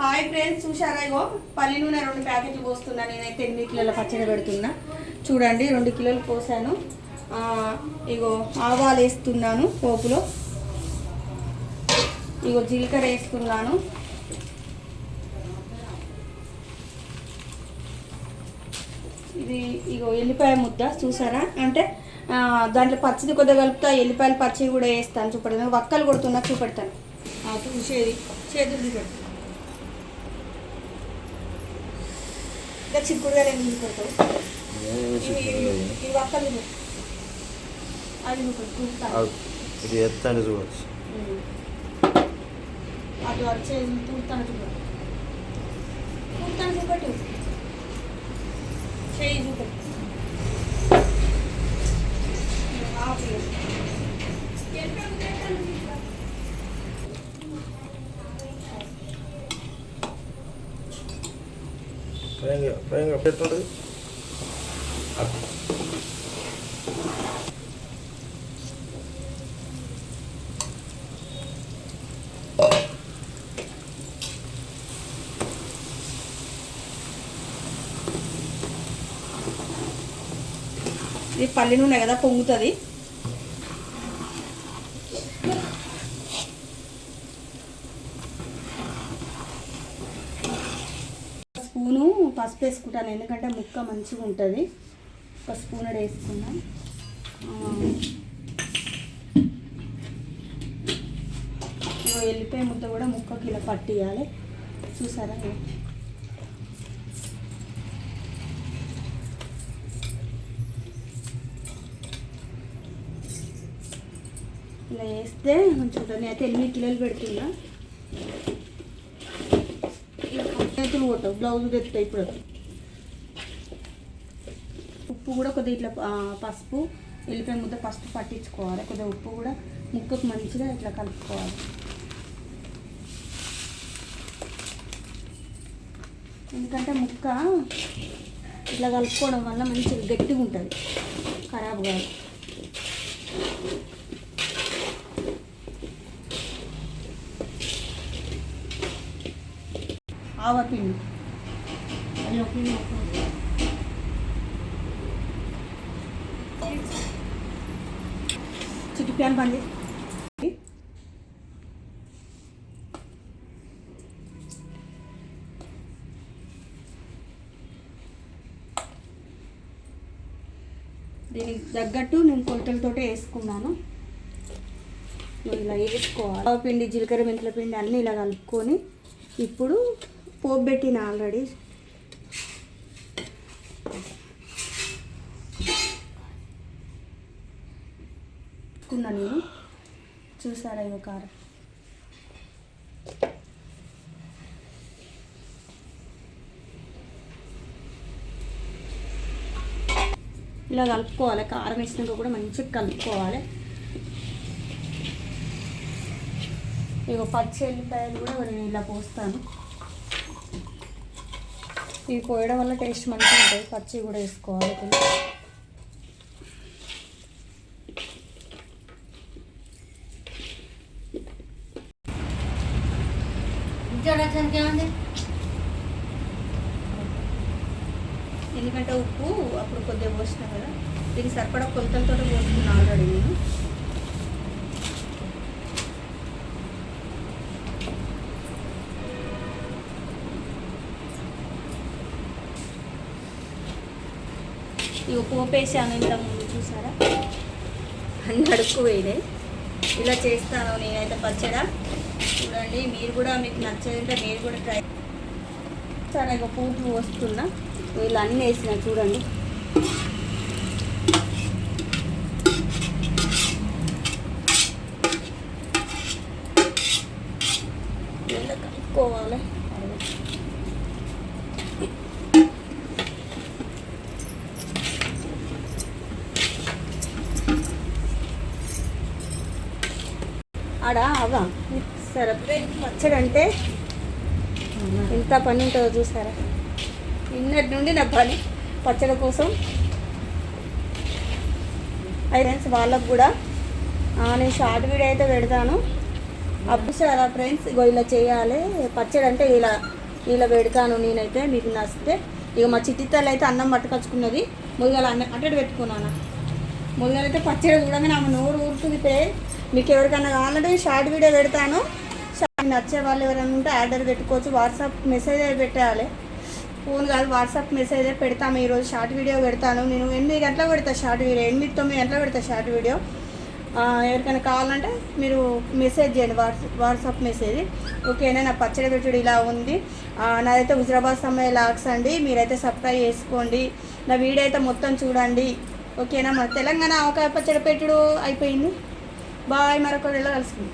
Hi friends చూసారా ఇగో? పల్లి నూనె రెండు ప్యాకెట్లు పోస్తున్నా నేనైతే ఎనిమిది కిలోల పచ్చడి పెడుతున్నా. చూడండి రెండు కిలోలు పోసాను. ఇగో ఆవాలు వేస్తున్నాను పోపులో. ఇగో జీలకర్ర వేస్తున్నాను. ఇది ఇగో ఎల్లిపాయ ముద్ద చూసారా అంటే దాంట్లో పచ్చిది కొద్దిగా కలుపుతా ఎల్లిపాయలు పచ్చి కూడా వేస్తాను చూపెడతాను. వక్కలు కొడుతున్నా చూపెడతాను. చూసేది చేతులు చూపెడతాను ఇంకా చిక్కుడుగా. అది చూపెట్టు చూపుతాను ఇది ఎత్తాను చూడవచ్చు అటు వచ్చే తూర్తాను చూపెట్టు తూర్తాను చూపెట్టు. చేయి చూపెట్టు. భయంగా భయంగా పెట్టుంటది ఇది పల్లి నూనె కదా పొంగుతుంది స్పూను పసుపు వేసుకుంటాను ఎందుకంటే ముక్క మంచిగా ఉంటుంది. ఒక స్పూన్ వేసుకున్నాం వెళ్ళిపోయే ముద్ద కూడా ముక్కకి ఇలా పట్టియాలి. చూసారా? ఇలా వేస్తే మంచిగా ఉంటుంది. నేనైతే ఎనిమిది కిలోలు పెడుతున్నా. చేతులు కొట్టవు బ్లౌజ్ తెస్తాయి ఇప్పుడు ఉప్పు కూడా కొద్దిగా ఇట్లా పసుపు ఎల్లిపాయ ముద్ద ఫస్ట్ పట్టించుకోవాలి. కొద్దిగా ఉప్పు కూడా ముక్కకు మంచిగా ఇట్లా కలుపుకోవాలి. ఎందుకంటే ముక్క ఇట్లా కలుపుకోవడం వల్ల మంచిగా గట్టిగా ఉంటుంది ఖరాబ్ కాదు. ఆవపిండి చిటి ప్యాన్ బంద్ దీనికి తగ్గట్టు నేను కొలతలతోటే వేసుకున్నాను. ఇలా వేసుకోవాలి. పిండి జీలకర్ర మెంతుల పిండి అన్నీ ఇలా కలుపుకొని ఇప్పుడు పోబెట్టిన పెట్టిన ఆల్రెడీ. కున్నా నేను చూసారా ఇవి కారం? ఇలా కలుపుకోవాలి. కారం వేసినాక కూడా మంచిగా కలుపుకోవాలి. ఇక పచ్చి ఎల్లిపాయలు కూడా నేను ఇలా పోస్తాను. ఇవి పోయడం వల్ల టేస్ట్ మంచిగా ఉంటుంది. పచ్చి కూడా వేసుకోవాలి ఎందుకంటే ఉప్పు అప్పుడు కొద్దిగా పోసిన కదా. దీనికి సరిపడా కొలతలతో పోసుకున్నాను ఆల్రెడీ నేను. ఇవి పోపేసాను ఇంత ముందు చూసారా? అన్ని అడుక్కు పోయినాయి. ఇలా చేస్తాను నేనైతే పచ్చడా. చూడండి మీరు కూడా మీకు నచ్చదంటే మీరు కూడా ట్రై సరే ఇక పూపు వస్తున్నా. వీళ్ళు అన్నీ వేసిన చూడండి. ఇలా కలుపుకోవాలి? ఆడ అవా సరే. పచ్చడి అంటే ఎంత పని ఉంటుందో చూసారా? నిన్నటి నుండి నా పని పచ్చడి కోసం ఫ్రెండ్స్ వాళ్ళకు కూడా నేను షార్ట్ వీడియో అయితే పెడతాను. అప్పుడు చాలా ఫ్రెండ్స్? ఇగో ఇలా చేయాలి. పచ్చడి అంటే ఇలా ఇలా పెడతాను నేనైతే మీకు నచ్చితే. ఇక మా చిట్టి అయితే అన్నం పట్టుకొచ్చుకున్నది. ముదిగాల అన్నం అట్టడి పెట్టుకున్నాను? ముందరైతే అయితే పచ్చడి చూడగానే ఆమె నోరు ఊరుతుంది పే. మీకు ఎవరికైనా కావాలంటే షార్ట్ వీడియో పెడతాను. నచ్చే వాళ్ళు ఎవరైనా ఉంటే ఆర్డర్ పెట్టుకోవచ్చు. వాట్సాప్ మెసేజ్ పెట్టాలి. ఫోన్ కాదు వాట్సాప్ మెసేజ్ పెడతాము. ఈరోజు షార్ట్ వీడియో పెడతాను. నేను ఎనిమిది గంటల పెడతా షార్ట్ వీడియో. ఎనిమిది తొమ్మిది గంటల పెడతా షార్ట్ వీడియో. ఎవరికైనా కావాలంటే మీరు మెసేజ్ చేయండి. WhatsApp WhatsApp message. ఓకేనా? నా పచ్చడి పెట్టుడు ఇలా ఉంది. నాదైతే హుజరాబాద్ సమయ లాక్స్ అండి. మీరైతే సబ్స్క్రైబ్ చేసుకోండి. నా వీడియో అయితే మొత్తం చూడండి. ఓకేనా మన తెలంగాణ ఆవకాయ పచ్చడి పెట్టుడు అయిపోయింది. బాయ్ మరొక వెళ్ళ కలుసుకుంది.